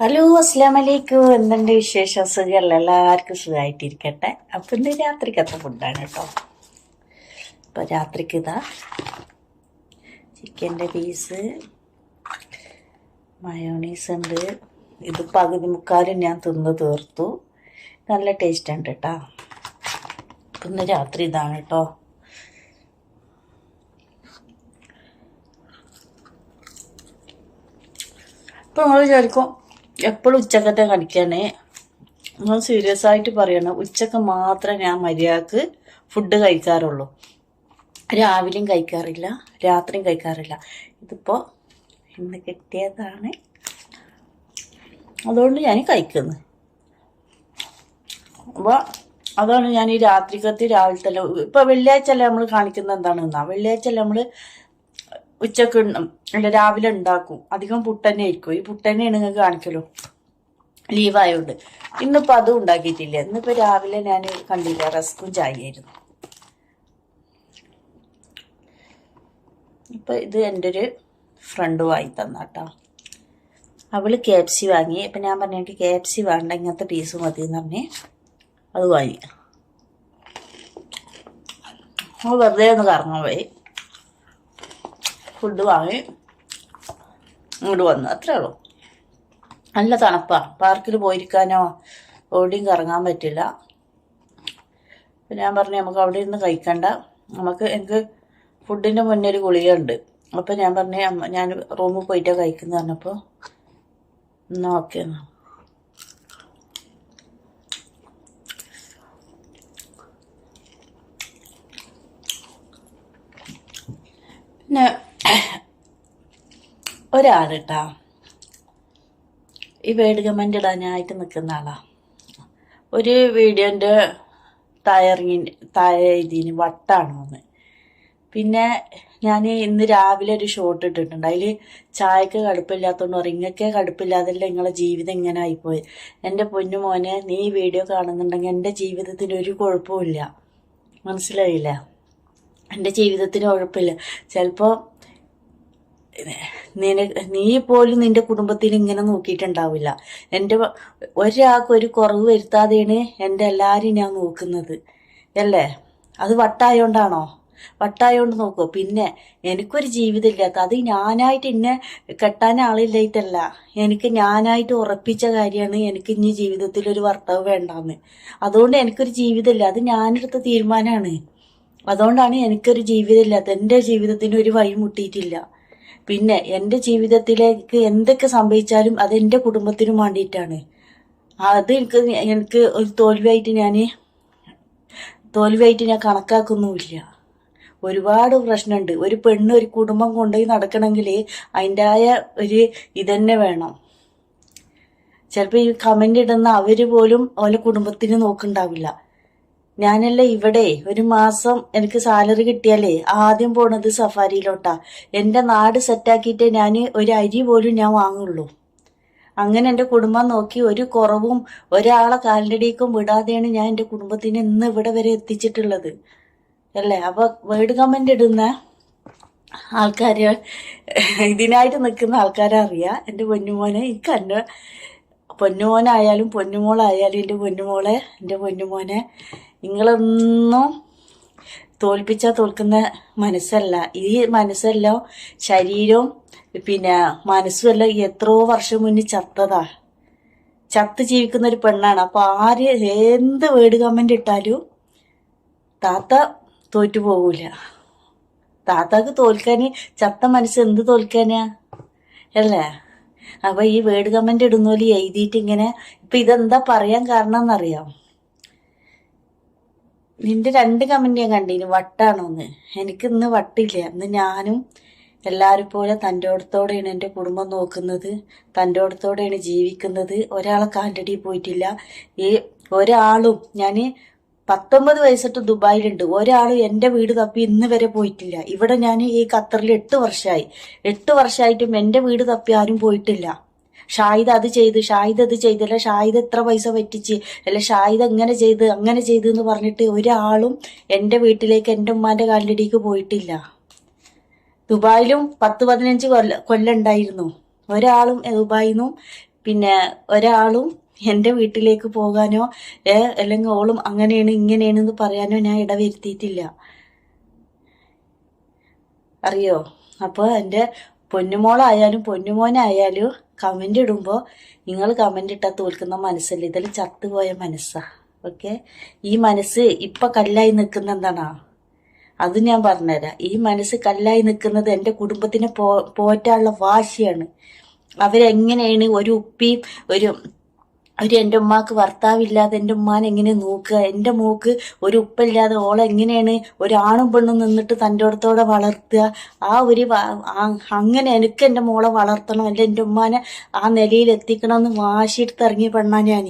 Hello അസ്ലാം വലൈക്കും എന്തുണ്ട് വിശേഷം? സുഖമല്ല എല്ലാവർക്കും സുഖമായിട്ടിരിക്കട്ടെ അപ്പം ഇന്ന് രാത്രിക്കത്തെ ഫുഡാണ് കേട്ടോ അപ്പം രാത്രിക്ക് ഇതാ ചിക്കന്റെ പീസ് മയോണീസ് ഉണ്ട്. ഇത് പകുതി മുക്കാലും ഞാൻ തിന്ന് തീർത്തു. നല്ല ടേസ്റ്റ് ഉണ്ട് കേട്ടോ അപ്പം ഇന്ന് രാത്രി ഇതാണ് കേട്ടോ ഇപ്പം നമ്മൾ വിചാരിക്കും എപ്പോഴും ഉച്ചക്കത്തെ കണിക്കാനേ ഞാൻ സീരിയസ് ആയിട്ട് പറയണം ഉച്ചയ്ക്ക് മാത്രമേ ഞാൻ മര്യാദയ്ക്ക് ഫുഡ് കഴിക്കാറുള്ളൂ. രാവിലെയും കഴിക്കാറില്ല രാത്രിയും കഴിക്കാറില്ല. ഇതിപ്പോൾ ഇന്ന് കിട്ടിയതാണ്. അതുകൊണ്ട് ഞാൻ കഴിക്കുന്നത് അപ്പോൾ അതാണ് ഞാൻ ഈ രാത്രിക്കത്തി രാവിലത്തെ ഇപ്പോൾ വെള്ളിയാഴ്ച അല്ലേ നമ്മൾ കാണിക്കുന്നത് എന്താണെന്നാ വെള്ളിയാഴ്ച അല്ലേ നമ്മൾ ഉച്ചയ്ക്ക്. അല്ല രാവിലെ ഉണ്ടാക്കും. അധികം പുട്ടന്നെ ആയിരിക്കും. ഈ പുട്ടന്നെയാണ് നിങ്ങൾക്ക് കാണിക്കലോ. ലീവായോണ്ട് ഇന്നിപ്പോൾ അതും ഉണ്ടാക്കിയിട്ടില്ല. ഇന്നിപ്പോൾ രാവിലെ ഞാൻ കണ്ടില്ല റസ്കും ചായയായിരുന്നു. ഇപ്പം ഇത് എന്റെ ഒരു ഫ്രണ്ട് വാങ്ങി തന്നാട്ടോ. അവൾ കെ എഫ് സി വാങ്ങി. അപ്പം ഞാൻ പറഞ്ഞു എനിക്ക് കെ എഫ് സി വേണ്ട ഇങ്ങനത്തെ പീസ് മതി എന്ന് പറഞ്ഞ് അത് വാങ്ങി. അവൾ വെറുതെ ഒന്ന് കറങ്ങാൻ പോയി. ഫുഡ് വാങ്ങി ഇങ്ങോട്ട് വന്നു. അത്രേ ഉള്ളൂ. നല്ല തണുപ്പാ. പാർക്കിൽ പോയിരിക്കാനോ എവിടെയും കറങ്ങാൻ പറ്റില്ല. അപ്പം ഞാൻ പറഞ്ഞു നമുക്ക് അവിടെ ഇരുന്ന് കഴിക്കണ്ട. നമുക്ക് എനിക്ക് ഫുഡിന്റെ മുന്നേ ഒരു ഗുളികയുണ്ട്. അപ്പം ഞാൻ പറഞ്ഞു ഞാൻ റൂമിൽ പോയിട്ടാണ് കഴിക്കുന്നത് പറഞ്ഞപ്പോൾ എന്നാൽ ഓക്കെ എന്നാ. പിന്നെ ഒരാൾ ഈ വേഡ് കമന്റ് ഇടാനായിട്ട് നിൽക്കുന്ന ആളാ. ഒരു വീഡിയോന്റെ തായറിങ്ങി താഴെ ഇതിന് വട്ടാണോന്ന് പിന്നെ ഞാൻ ഇന്ന് രാവിലെ ഒരു ഷോട്ട് ഇട്ടിട്ടുണ്ട്. അതിൽ ചായക്ക് കടുപ്പില്ലാത്തതുകൊണ്ട് പറയും ഇങ്ങക്കേ നിങ്ങളെ ജീവിതം ഇങ്ങനെ ആയിപ്പോയി. എന്റെ പൊന്നു മോനെ നീ വീഡിയോ കാണുന്നുണ്ടെങ്കിൽ എന്റെ ജീവിതത്തിന് ഒരു കുഴപ്പമില്ല മനസ്സിലായില്ല? എന്റെ ജീവിതത്തിന് കുഴപ്പമില്ല. ചിലപ്പോൾ നീ പോലും നിന്റെ കുടുംബത്തിൽ ഇങ്ങനെ നോക്കിയിട്ടുണ്ടാവില്ല. എന്റെ ഒരാൾക്ക് ഒരു കുറവ് വരുത്താതെയാണ് എന്റെ എല്ലാവരും ഞാൻ നോക്കുന്നത്. അല്ലേ? അത് വട്ടായോണ്ടാണോ? വട്ടായോണ്ട് നോക്കുമോ പിന്നെ എനിക്കൊരു ജീവിതം ഇല്ലാത്ത അത് ഞാനായിട്ട് എന്നെ കെട്ടാൻ ആളില്ലായിട്ടല്ല. എനിക്ക് ഞാനായിട്ട് ഉറപ്പിച്ച കാര്യമാണ് എനിക്ക് ഇനി ജീവിതത്തിൽ ഒരു ഭർത്താവ് വേണ്ടാന്ന്. അതുകൊണ്ട് എനിക്കൊരു ജീവിതമില്ല. അത് ഞാനെടുത്ത തീരുമാനമാണ്. അതുകൊണ്ടാണ് എനിക്കൊരു ജീവിതമില്ലാത്ത എന്റെ ജീവിതത്തിന് ഒരു വഴി മുട്ടിയിട്ടില്ല. പിന്നെ എന്റെ ജീവിതത്തിലേക്ക് എന്തൊക്കെ സംഭവിച്ചാലും അത് എന്റെ കുടുംബത്തിനും വേണ്ടിയിട്ടാണ്. അത് എനിക്ക് എനിക്ക് ഒരു തോൽവിയായിട്ട് ഞാൻ തോൽവിയായിട്ട് ഞാൻ കണക്കാക്കുന്നുമില്ല. ഒരുപാട് പ്രശ്നമുണ്ട്. ഒരു പെണ്ണ് ഒരു കുടുംബം കൊണ്ടുപോയി നടക്കണമെങ്കിൽ അതിന്റെതായ ഒരു ഇതന്നെ വേണം. ചിലപ്പോൾ ഈ കമന്റ് ഇടുന്ന അവർ പോലും ഓലെ കുടുംബത്തിന് നോക്കുന്നുണ്ടാവില്ല. ഞാനല്ല ഇവിടെ ഒരു മാസം എനിക്ക് സാലറി കിട്ടിയാലേ ആദ്യം പോണത് സഫാരിയിലോട്ടാ. എന്റെ നാട് സെറ്റാക്കിയിട്ട് ഞാൻ ഒരു അരി പോലും ഞാൻ വാങ്ങുള്ളൂ. അങ്ങനെ എന്റെ കുടുംബം നോക്കി ഒരു കുറവും ഒരാളെ കാലിന്റെടിക്കും വിടാതെയാണ് ഞാൻ എന്റെ കുടുംബത്തിന് ഇന്ന് ഇവിടെ വരെ എത്തിച്ചിട്ടുള്ളത്. അല്ലേ? അപ്പോൾ വേർഡ് കമന്റ് ഇടുന്ന ആൾക്കാർ ഇതിനായിട്ട് നിൽക്കുന്ന ആൾക്കാരെ അറിയാം. എന്റെ പൊന്നുമോനെ എനിക്ക് എന്റെ പൊന്നുമോനായാലും പൊന്നുമോളായാലും എന്റെ പൊന്നുമോളെ എന്റെ പൊന്നുമോനെ നിങ്ങളൊന്നും തോൽപ്പിച്ചാൽ തോൽക്കുന്ന മനസ്സല്ല. ഈ മനസ്സെല്ലാം ശരീരവും പിന്നെ മനസ്സുമെല്ലാം എത്രയോ വർഷം മുന്നേ ചത്തതാ. ചത്ത് ജീവിക്കുന്ന ഒരു പെണ്ണാണ്. അപ്പോൾ ആര് എന്ത് വേർഡ് കമന്റ് ഇട്ടാലും താത്ത തോറ്റു പോകൂല താത്താക്ക് തോൽക്കാൻ ചത്ത മനസ്സ് എന്ത് തോൽക്കാനാ? അല്ലേ? അപ്പൊ ഈ വേർഡ് കമന്റ് ഇടുന്നോലി എഴുതിയിട്ട് ഇങ്ങനെ ഇപ്പൊ ഇതെന്താ പറയാൻ കാരണം എന്നറിയാം നിന്റെ രണ്ട് കമന്റ് ഞാൻ കണ്ടീന് വട്ടാണോന്ന്. എനിക്ക് ഇന്ന് വട്ടില്ല. ഇന്ന് ഞാനും എല്ലാവരും പോലെ തന്റെ അടുത്തോടെയാണ് എന്റെ കുടുംബം നോക്കുന്നത്. തന്റെ അടുത്തോടെയാണ് ജീവിക്കുന്നത് ഒരാളെ കാലടി പോയിട്ടില്ല. ഈ ഒരാളും ഞാൻ പത്തൊമ്പത് വയസ്സിട്ട് ദുബായിലുണ്ട്. ഒരാളും എന്റെ വീട് തപ്പി ഇന്ന് വരെ പോയിട്ടില്ല. ഇവിടെ ഞാൻ ഈ ഖത്തറിൽ എട്ട് വർഷമായി എട്ട് വർഷമായിട്ടും എന്റെ വീട് തപ്പി ആരും പോയിട്ടില്ല. ഷായിദ് അത് ചെയ്ത് ഷായിദ് അത് ചെയ്ത് ചെയ്തല്ല ഷായിദ് എത്ര പൈസ പറ്റിച്ച് അല്ല ഷായിദ് അങ്ങനെ ചെയ്ത് അങ്ങനെ ചെയ്ത് എന്ന് പറഞ്ഞിട്ട് ഒരാളും എന്റെ വീട്ടിലേക്ക് എന്റെ ഉമ്മാന്റെ കാലിലടിക്ക് പോയിട്ടില്ല. ദുബായിലും പത്ത് പതിനഞ്ച് കൊല്ല കൊല്ലം ഉണ്ടായിരുന്നു. ഒരാളും ദുബായിന്നും പിന്നെ ഒരാളും എന്റെ വീട്ടിലേക്ക് പോകാനോ അല്ലെങ്കിൽ ഓളും അങ്ങനെയാണ് ഇങ്ങനെയാണെന്ന് പറയാനോ ഞാൻ ഇടവരുത്തിയിട്ടില്ല. അറിയോ? അപ്പോൾ എന്റെ പൊന്നുമോളായാലും പൊന്നുമോനായാലും കമന്റ് ഇടുമ്പോൾ നിങ്ങൾ കമന്റ് ഇട്ടാൽ തോൽക്കുന്ന മനസ്സല്ല? ഇതിൽ ചത്തുപോയ മനസ്സാ. ഓക്കെ? ഈ മനസ്സ് ഇപ്പം കല്ലായി നിൽക്കുന്ന എന്താണോ? അത് ഞാൻ പറഞ്ഞുതരാം. ഈ മനസ്സ് കല്ലായി നിൽക്കുന്നത് എന്റെ കുടുംബത്തിനെ പോ പോറ്റാനുള്ള വാശിയാണ്. അവരെങ്ങനെയാണ് ഒരു ഉപ്പിയും ഒരു ഒരു എന്റെ ഉമ്മാക്ക് ഭർത്താവില്ലാതെ എന്റെ ഉമ്മാനെ എങ്ങനെ നോക്കുക? എന്റെ മോക്ക് ഒരു ഉപ്പില്ലാതെ ഓളെ എങ്ങനെയാണ് ഒരു ആണും പെണ്ണും നിന്നിട്ട് തന്റെ അടുത്തോടെ വളർത്തുക? ആ ഒരു അങ്ങനെ എനിക്ക് എന്റെ മോളെ വളർത്തണം അല്ല എന്റെ ഉമ്മാനെ ആ നിലയിൽ എത്തിക്കണമെന്ന് വാശിയെടുത്ത് ഇറങ്ങിയ പെണ്ണാ ഞാൻ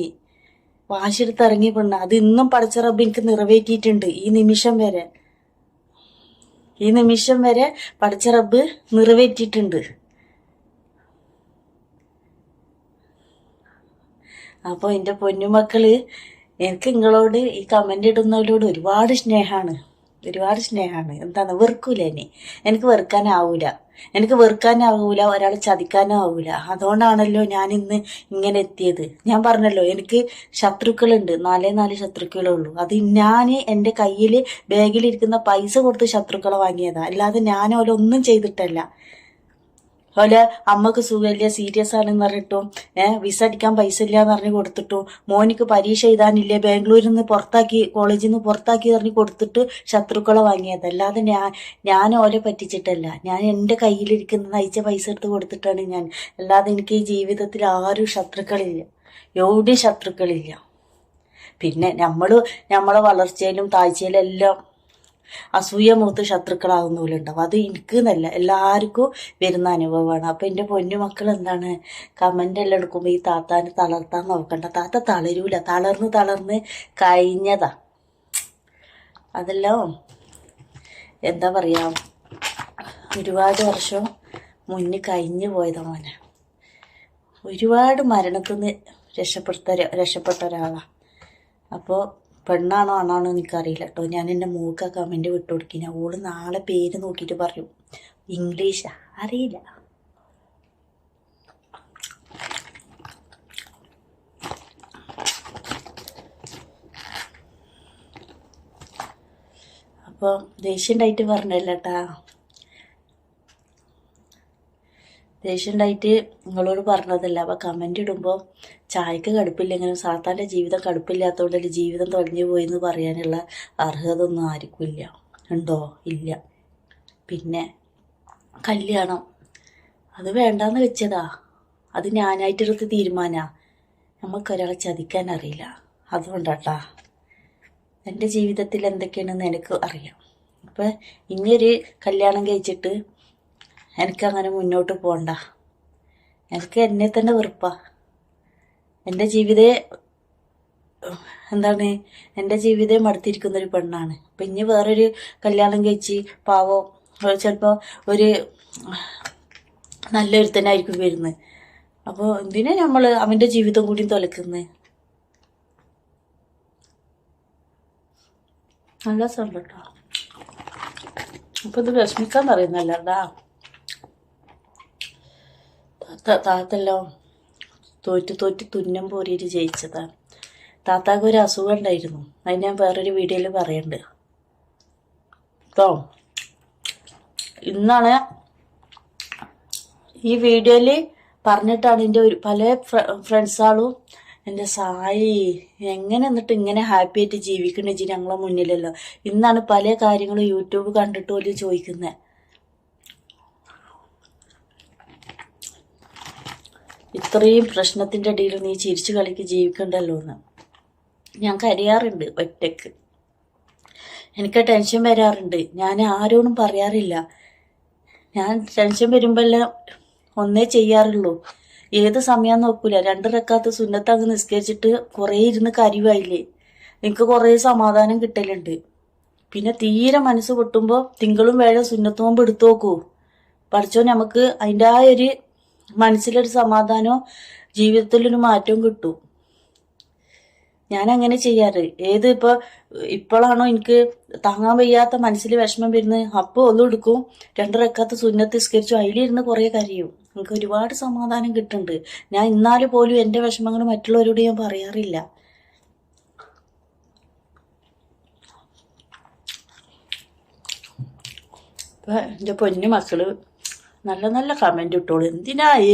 വാശിയെടുത്ത് ഇറങ്ങിയ പെണ്ണ. അത് ഇന്നും പഠിച്ച റബ്ബ് എനിക്ക് നിറവേറ്റിയിട്ടുണ്ട് ഈ നിമിഷം വരെ. ഈ നിമിഷം വരെ പഠിച്ച റബ്ബ് നിറവേറ്റിയിട്ടുണ്ട്. അപ്പോൾ എന്റെ പൊന്നുമക്കൾ എനിക്ക് നിങ്ങളോട് ഈ കമന്റ് ഇടുന്നവരോട് ഒരുപാട് സ്നേഹമാണ് ഒരുപാട് സ്നേഹമാണ് എന്താണ്? വെറുക്കൂല എന്നെ. എനിക്ക് വെറുക്കാനാവൂല. എനിക്ക് വെറുക്കാനാവൂല. ഒരാളെ ചതിക്കാനും ആവൂല അതുകൊണ്ടാണല്ലോ ഞാൻ ഇന്ന് ഇങ്ങനെ എത്തിയത്. ഞാൻ പറഞ്ഞല്ലോ എനിക്ക് ശത്രുക്കളുണ്ട്. നാലേ നാല് ശത്രുക്കളേ ഉള്ളൂ. അത് ഞാൻ എന്റെ കയ്യിൽ ബാഗിലിരിക്കുന്ന പൈസ കൊടുത്ത് ശത്രുക്കളെ വാങ്ങിയതാ. അല്ലാതെ ഞാൻ ഓലൊന്നും ചെയ്തിട്ടല്ല. അതുപോലെ അമ്മയ്ക്ക് സുഖമില്ല സീരിയസ് ആണെന്ന് പറഞ്ഞിട്ടും ഏഹ് വിസ അടിക്കാൻ പൈസ ഇല്ല എന്ന് പറഞ്ഞ് കൊടുത്തിട്ടും മോനിക്ക് പരീക്ഷ എഴുതാനില്ല ബാംഗ്ലൂരിൽ നിന്ന് പുറത്താക്കി കോളേജിൽ നിന്ന് പുറത്താക്കി പറഞ്ഞ് കൊടുത്തിട്ട് ശത്രുക്കളെ വാങ്ങിയത്. അല്ലാതെ ഞാൻ ഞാൻ ഓലെ പറ്റിച്ചിട്ടല്ല. ഞാൻ എന്റെ കയ്യിലിരിക്കുന്ന നയിച്ച പൈസ എടുത്ത് കൊടുത്തിട്ടാണ് ഞാൻ. അല്ലാതെ എനിക്ക് ഈ ജീവിതത്തിൽ ആരും ശത്രുക്കളില്ല. എവിടെയും ശത്രുക്കളില്ല. പിന്നെ നമ്മൾ നമ്മളെ വളർച്ചയിലും താഴ്ചയിലും എല്ലാം അസൂയ മൂത്ത് ശത്രുക്കളാകുന്നവരുണ്ടാവും അത് എനിക്ക് എന്നല്ല എല്ലാവർക്കും വരുന്ന അനുഭവമാണ്. അപ്പം എന്റെ പൊന്നു മക്കൾ എന്താണ്? കമന്റ് എല്ലാം എടുക്കുമ്പോൾ ഈ താത്താനെ തളർത്താൻ നോക്കണ്ട. താത്ത തളരൂല. തളർന്ന് തളർന്ന് കഴിഞ്ഞതാ. അതെല്ലാം എന്താ പറയുക ഒരുപാട് വർഷം മുന്നിൽ കഴിഞ്ഞു പോയതാ മോനെ. ഒരുപാട് മരണത്തിൽ നിന്ന് രക്ഷപ്പെടുത്ത രക്ഷപ്പെട്ട ഒരാളാണ് അപ്പോൾ പെണ്ണാണോ ആണാണോ എനിക്കറിയില്ല കേട്ടോ. ഞാൻ എന്റെ മൂക്ക കമന്റ് വിട്ടു കൊടുക്കില്ല ഓൾ നാളെ പേര് നോക്കിയിട്ട് പറയും. ഇംഗ്ലീഷാ അറിയില്ല. അപ്പോൾ ദേഷ്യം ഉണ്ടായിട്ട് പറഞ്ഞില്ല കേട്ടാ ദേഷ്യം ഉണ്ടായിട്ട് നിങ്ങളോട് പറഞ്ഞതല്ല. അപ്പോൾ കമന്റ് ഇടുമ്പോൾ ചായക്ക് കടുപ്പില്ലെങ്കിലും സാത്താന്റെ ജീവിതം കടുപ്പില്ലാത്തതുകൊണ്ട് ജീവിതം തൊലഞ്ഞു പോയി എന്ന് പറയാനുള്ള അർഹത ഒന്നും ആർക്കും ഇല്ല. ഉണ്ടോ? ഇല്ല. പിന്നെ കല്യാണം. അത് വേണ്ടാന്ന് വെച്ചതാ. അത് ഞാനായിട്ടെടുത്ത് തീരുമാനാ. നമുക്കൊരാളെ ചതിക്കാൻ അറിയില്ല. അതുകൊണ്ടാട്ടാ. എന്റെ ജീവിതത്തിൽ എന്തൊക്കെയാണെന്ന് എനിക്ക് അറിയാം. അപ്പം ഇനിയൊരു കല്യാണം കഴിച്ചിട്ട് എനിക്കങ്ങനെ മുന്നോട്ട് പോകണ്ട. എനിക്ക് എന്നെ തന്നെ വെറുപ്പാ. എന്റെ ജീവിതേ എന്താണ് എന്റെ ജീവിതം മടുത്തിരിക്കുന്ന ഒരു പെണ്ണാണ്. അപ്പം ഇനി വേറൊരു കല്യാണം കഴിച്ച് പാവോ ചിലപ്പോൾ ഒരു നല്ലൊരുത്തനായിരിക്കും വരുന്നത് അപ്പോൾ എന്തിനാ നമ്മൾ അവന്റെ ജീവിതം കൂടി തൊലക്കുന്നത് നല്ല രസമുണ്ട് കേട്ടോ ഇത് വിഷമിക്കാൻ പറയുന്നല്ലടാ താത്തല്ലോ തോറ്റ് തോറ്റ് തുന്നം പോരിയിട്ട് ജയിച്ചതാ. താത്താക്ക് ഒരു അസുഖം ഉണ്ടായിരുന്നു. അത് ഞാൻ വേറൊരു വീഡിയോയിൽ പറയുന്നുണ്ട് കേട്ടോ ഇന്നാണ് ഈ വീഡിയോയിൽ പറഞ്ഞിട്ടാണ് എന്റെ ഒരു പല ഫ്രണ്ട്സാളും എന്റെ സായി എങ്ങനെ എന്നിട്ട് ഇങ്ങനെ ഹാപ്പി ആയിട്ട് ജീവിക്കണ വെച്ച് ഞങ്ങളെ മുന്നിലല്ലോ. ഇന്നാണ് പല കാര്യങ്ങളും യൂട്യൂബ് കണ്ടിട്ട് പോലും ചോദിക്കുന്നത് ഇത്രയും പ്രശ്നത്തിന്റെ ഇടയിൽ നീ ചിരിച്ചു കളിക്ക് ജീവിക്കണ്ടല്ലോ എന്ന്. ഞാൻ കരയാറുണ്ട് ഒറ്റയ്ക്ക്. എനിക്ക് ടെൻഷൻ വരാറുണ്ട്. ഞാൻ ആരോടും പറയാറില്ല. ഞാൻ ടെൻഷൻ വരുമ്പോഴെല്ലാം ഒന്നേ ചെയ്യാറുള്ളൂ. ഏത് സമയം നോക്കൂല. രണ്ട് റക്കാത്ത് സുന്നത്ത് അങ്ങ് നിസ്കരിച്ചിട്ട് കുറേ ഇരുന്ന് കരിവായില്ലേ എനിക്ക് കുറേ സമാധാനം കിട്ടലുണ്ട്. പിന്നെ തീരെ മനസ്സ് പൊട്ടുമ്പോൾ തിങ്കളും വേഴ സുന്നത്ത് നോമ്പ് എടുത്തു നോക്കൂ. പഠിച്ചോ നമുക്ക് അതിന്റെ ആ ഒരു മനസ്സിലൊരു സമാധാനവും ജീവിതത്തിലൊരു മാറ്റവും കിട്ടും. ഞാൻ അങ്ങനെ ചെയ്യാറ്. ഏത് ഇപ്പൊ ഇപ്പോഴാണോ എനിക്ക് താങ്ങാൻ വയ്യാത്ത മനസ്സിൽ വിഷമം വരുന്നത്. അപ്പോൾ ഒന്നും എടുക്കും. രണ്ടരക്കാത്ത സുന്നത്ത് നിസ്കരിച്ചു അതിലിരുന്ന് കുറേ കരയും. എനിക്ക് ഒരുപാട് സമാധാനം കിട്ടുന്നുണ്ട്. ഞാൻ ഇന്നാലും പോലും എന്റെ വിഷമങ്ങൾ മറ്റുള്ളവരോട് ഞാൻ പറയാറില്ല. ഇപ്പം എന്റെ പൊന്നു മക്കൾ നല്ല നല്ല കമന്റ് ഇട്ടോളൂ. എന്തിനാ ഈ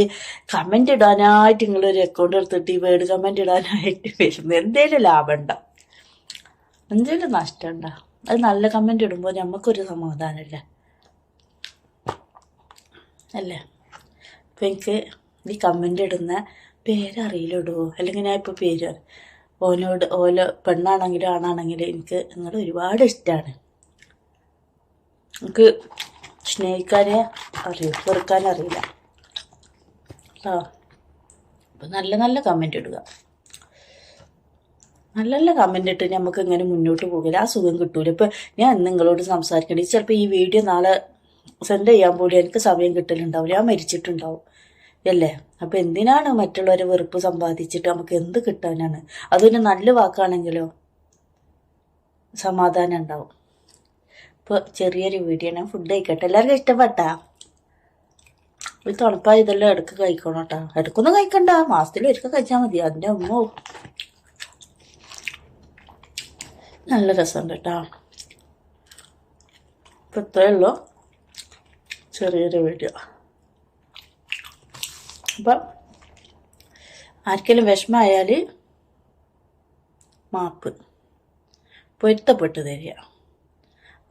കമന്റ് ഇടാനായിട്ട് നിങ്ങളൊരു അക്കൗണ്ട് എടുത്തിട്ട് ഈ വേർഡ് കമന്റ് ഇടാനായിട്ട് വരുന്നത് എന്തേലും ലാഭം ഉണ്ടാവും എന്തേലും നഷ്ടം ഉണ്ടാവും അത് നല്ല കമന്റ് ഇടുമ്പോൾ നമുക്കൊരു സമാധാനമല്ലേ അല്ലേ? അപ്പം എനിക്ക് ഈ കമന്റ് ഇടുന്ന പേരറിയില്ലടോ. അല്ലെങ്കിൽ ഞാൻ ഇപ്പോൾ പേര്. ഓനോട് ഓല പെണ്ണാണെങ്കിലും ആണാണെങ്കിലും എനിക്ക് നിങ്ങൾ ഒരുപാട് ഇഷ്ടമാണ് എനിക്ക് സ്നേഹിക്കാനേ അറിയൂ? വെറുക്കാൻ അറിയില്ല കേട്ടോ അപ്പം നല്ല നല്ല കമന്റ് ഇടുക. നല്ല നല്ല കമന്റ് ഇട്ട് നമുക്ക് ഇങ്ങനെ മുന്നോട്ട് പോകില്ല ആ സുഖം കിട്ടൂല. ഇപ്പം ഞാൻ നിങ്ങളോട് സംസാരിക്കണേ ചിലപ്പോൾ ഈ വീഡിയോ നാളെ സെൻഡ് ചെയ്യാൻ പോലും എനിക്ക് സമയം കിട്ടലുണ്ടാവും ഞാൻ മരിച്ചിട്ടുണ്ടാവും. അല്ലേ? അപ്പം എന്തിനാണ് മറ്റുള്ളവരെ വെറുപ്പ് സമ്പാദിച്ചിട്ട് നമുക്ക് എന്ത് കിട്ടാനാണ്? അതൊരു നല്ല വാക്കാണെങ്കിലോ? സമാധാനം ഉണ്ടാവും. ഇപ്പോൾ ചെറിയൊരു വീഡിയോ ഞാൻ ഫുഡ് കഴിക്കട്ടെ. എല്ലാവർക്കും ഇഷ്ടപ്പെട്ടാ? ഈ തണുപ്പായ ഇതെല്ലാം ഇടയ്ക്ക് കഴിക്കണം കേട്ടോ ഇടയ്ക്കൊന്നും കഴിക്കണ്ട. മാസത്തിൽ ഒരിക്കൽ കഴിച്ചാൽ മതി. അതിന്റെ അമ്മോ നല്ല രസമുണ്ട് കേട്ടോ ഇപ്പം ഇത്രയേ ഉള്ളൂ. ചെറിയൊരു വീഡിയോ. അപ്പം ആർക്കെങ്കിലും വിഷമമായാൽ മാപ്പ്. പൊരുത്തപ്പെട്ട് തരിക.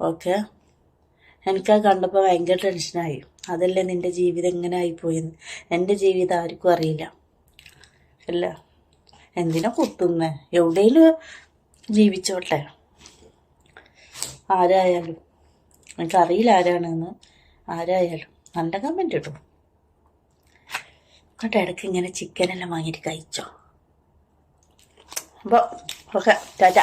ഓക്കെ? എനിക്കത് കണ്ടപ്പോൾ ഭയങ്കര ടെൻഷനായി. അതല്ലേ നിന്റെ ജീവിതം എങ്ങനെ ആയിപ്പോയെന്ന്. എന്റെ ജീവിതം ആർക്കും അറിയില്ല. അല്ല എന്തിനാ കുത്തുന്നേ? എവിടെയും ജീവിച്ചോട്ടെ. ആരായാലും. എനിക്കറിയില്ല ആരാണെന്ന്. ആരായാലും. നല്ല കമന്റ് ഇടും എന്നിട്ട് ഇടയ്ക്ക് ഇങ്ങനെ ചിക്കനെല്ലാം വാങ്ങിയിട്ട് കഴിച്ചോ. അപ്പോൾ ഓക്കെ ടാറ്റ.